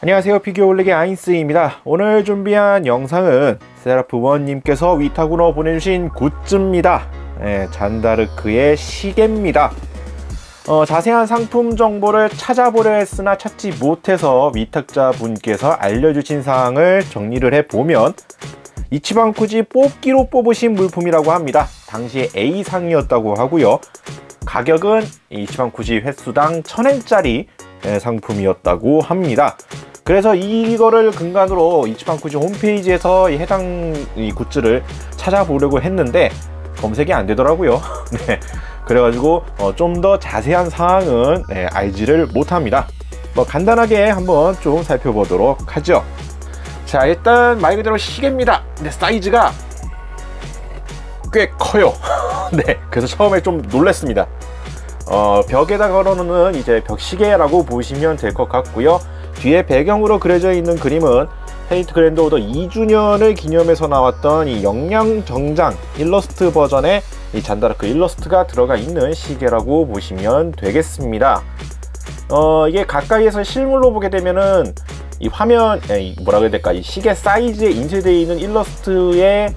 안녕하세요. 피규어 올리기 아인스입니다. 오늘 준비한 영상은 세라프원님께서 위탁으로 보내주신 굿즈입니다. 네, 잔다르크의 시계입니다. 어, 자세한 상품 정보를 찾아보려 했으나 찾지 못해서 위탁자분께서 알려주신 사항을 정리를 해보면 이치방쿠지 뽑기로 뽑으신 물품이라고 합니다. 당시에 A상이었다고 하고요. 가격은 이치방쿠지 횟수당 1000엔짜리 상품이었다고 합니다 그래서 이거를 근간으로 이치방쿠지 홈페이지에서 해당 이 굿즈를 찾아보려고 했는데 검색이 안 되더라고요. 네. 그래가지고 어, 좀더 자세한 사항은 네, 알지를 못합니다. 뭐 간단하게 한번 좀 살펴보도록 하죠. 자 일단 말 그대로 시계입니다. 근데 사이즈가 꽤 커요. 네, 그래서 처음에 좀 놀랐습니다. 어, 벽에다 걸어놓는 이제 벽시계라고 보시면 될 것 같고요. 뒤에 배경으로 그려져 있는 그림은 페이트 그랜드 오더 2주년을 기념해서 나왔던 이 영양 정장 일러스트 버전의 이 잔다르크 일러스트가 들어가 있는 시계라고 보시면 되겠습니다. 어, 이게 가까이에서 실물로 보게 되면은 이 화면, 에, 뭐라 그래야 될까, 이 시계 사이즈에 인쇄되어 있는 일러스트의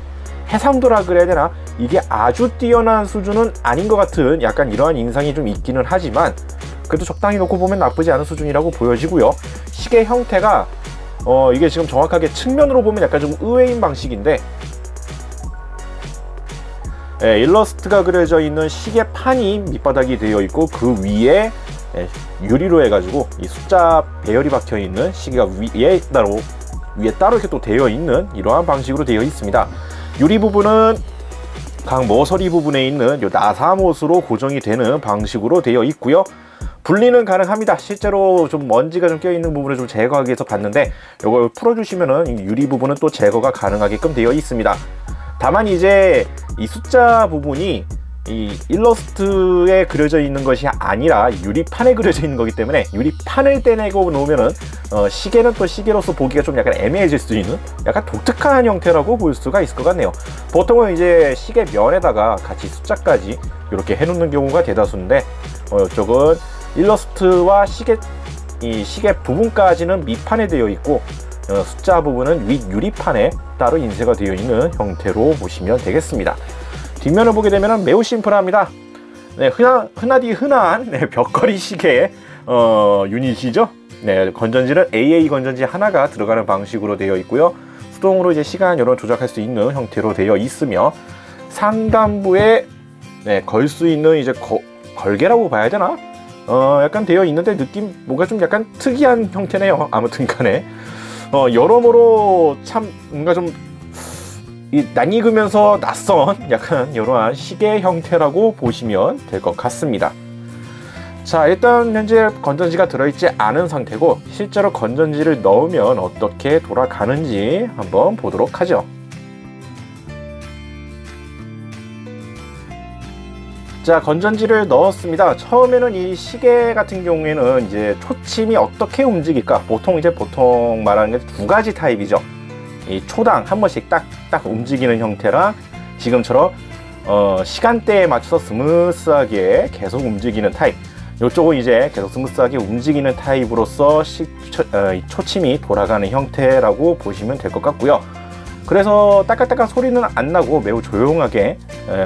해상도라 그래야 되나? 이게 아주 뛰어난 수준은 아닌 것 같은 약간 이러한 인상이 좀 있기는 하지만 그래도 적당히 놓고 보면 나쁘지 않은 수준이라고 보여지고요. 시계 형태가 어 이게 지금 정확하게 측면으로 보면 약간 좀 의외인 방식인데 예, 일러스트가 그려져 있는 시계 판이 밑바닥이 되어 있고 그 위에 예, 유리로 해가지고 이 숫자 배열이 박혀 있는 시계가 위에 따로 위에 따로 이렇게 또 되어 있는 이러한 방식으로 되어 있습니다. 유리 부분은 각 모서리 부분에 있는 요 나사못으로 고정이 되는 방식으로 되어 있고요. 분리는 가능합니다 실제로 좀 먼지가 좀 껴있는 부분을 좀 제거하기 위해서 봤는데 이걸 풀어주시면은 유리 부분은 또 제거가 가능하게끔 되어 있습니다 다만 이제 이 숫자 부분이 이 일러스트에 그려져 있는 것이 아니라 유리판에 그려져 있는 거기 때문에 유리판을 떼내고 놓으면은 어, 시계는 또 시계로서 보기가 좀 약간 애매해질 수 있는 약간 독특한 형태라고 볼 수가 있을 것 같네요 보통은 이제 시계 면에다가 같이 숫자까지 이렇게 해놓는 경우가 대다수인데 어, 이쪽은 일러스트와 시계 이 시계 부분까지는 밑판에 되어 있고 어, 숫자 부분은 윗 유리판에 따로 인쇄가 되어 있는 형태로 보시면 되겠습니다. 뒷면을 보게 되면 매우 심플합니다. 네, 흔하, 흔하디 흔한 네, 벽걸이 시계 어, 유닛이죠. 네, 건전지는 AA 건전지 하나가 들어가는 방식으로 되어 있고요. 수동으로 이제 시간 여러 조작할 수 있는 형태로 되어 있으며 상단부에 네, 걸 수 있는 이제 거, 걸개라고 봐야 되나? 어, 약간 되어 있는데 느낌 뭔가 좀 약간 특이한 형태네요. 아무튼 간에 어, 여러모로 참 뭔가 좀 이, 낯익으면서 낯선 약간 이러한 시계 형태라고 보시면 될 것 같습니다. 자 일단 현재 건전지가 들어있지 않은 상태고 실제로 건전지를 넣으면 어떻게 돌아가는지 한번 보도록 하죠. 자 건전지를 넣었습니다 처음에는 이 시계 같은 경우에는 이제 초침이 어떻게 움직일까 보통 이제 보통 말하는 게 두 가지 타입이죠 이 초당 한 번씩 딱딱 움직이는 형태랑 지금처럼 어, 시간대에 맞춰서 스무스하게 계속 움직이는 타입 이쪽은 이제 계속 스무스하게 움직이는 타입으로서 시, 초, 어, 초침이 돌아가는 형태라고 보시면 될 것 같고요 그래서 따깍따깍 소리는 안 나고 매우 조용하게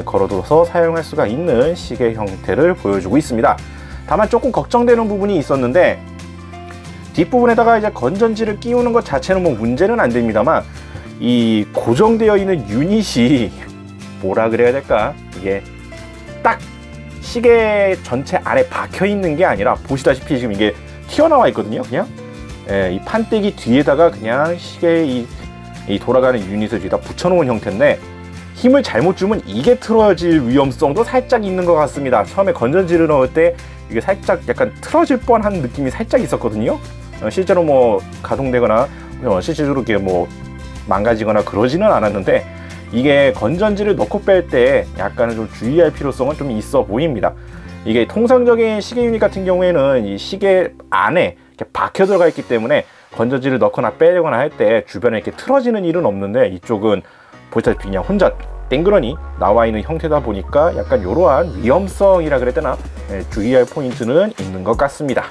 걸어둬서 사용할 수가 있는 시계 형태를 보여주고 있습니다. 다만 조금 걱정되는 부분이 있었는데 뒷부분에다가 이제 건전지를 끼우는 것 자체는 뭐 문제는 안 됩니다만 이 고정되어 있는 유닛이 뭐라 그래야 될까 이게 딱 시계 전체 안에 박혀 있는 게 아니라 보시다시피 지금 이게 튀어나와 있거든요 그냥 예, 이 판때기 뒤에다가 그냥 시계 이, 이 돌아가는 유닛을 뒤에다 붙여놓은 형태인데 힘을 잘못 주면 이게 틀어질 위험성도 살짝 있는 것 같습니다. 처음에 건전지를 넣을 때 이게 살짝 약간 틀어질 뻔한 느낌이 살짝 있었거든요. 어, 실제로 뭐 가동되거나 어, 실제로 이렇게 뭐 망가지거나 그러지는 않았는데 이게 건전지를 넣고 뺄 때 약간은 좀 주의할 필요성은 좀 있어 보입니다. 이게 통상적인 시계 유닛 같은 경우에는 이 시계 안에 이렇게 박혀 들어가 있기 때문에 건전지를 넣거나 빼거나 할 때 주변에 이렇게 틀어지는 일은 없는데 이쪽은 보시다시피 그냥 혼자 땡그러니 나와 있는 형태다 보니까 약간 이러한 위험성이라 그래야 되나? 네, 주의할 포인트는 있는 것 같습니다.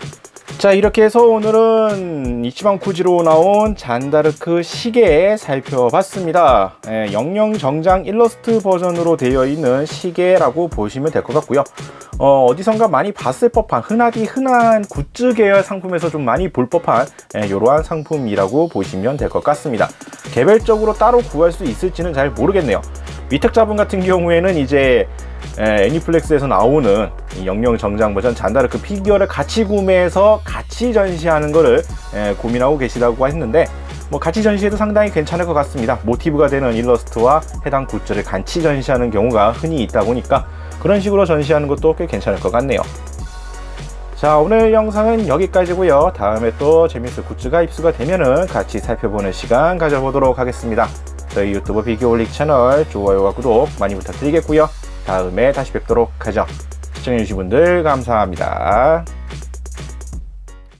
자 이렇게 해서 오늘은 이치방 쿠지로 나온 잔다르크 시계 살펴봤습니다. 예, 영영 정장 일러스트 버전으로 되어 있는 시계라고 보시면 될 것 같고요. 어, 어디선가 많이 봤을 법한 흔하디 흔한 굿즈 계열 상품에서 좀 많이 볼 법한 예, 이러한 상품이라고 보시면 될 것 같습니다. 개별적으로 따로 구할 수 있을지는 잘 모르겠네요 위탁자분 같은 경우에는 이제 에, 애니플렉스에서 나오는 영영 정장 버전 잔다르크 피규어를 같이 구매해서 같이 전시하는 에, 고민하고 계시다고 했는데 뭐 같이 전시해도 상당히 괜찮을 것 같습니다. 모티브가 되는 일러스트와 해당 굿즈를 같이 전시하는 경우가 흔히 있다 보니까 그런 식으로 전시하는 것도 꽤 괜찮을 것 같네요. 자 오늘 영상은 여기까지고요. 다음에 또 재밌을 굿즈가 입수가 되면은 같이 살펴보는 시간 가져보도록 하겠습니다 저희 유튜브 비교 올릭 채널 좋아요와 구독 많이 부탁드리겠고요 다음에 다시 뵙도록 하죠. 시청해주신 분들 감사합니다.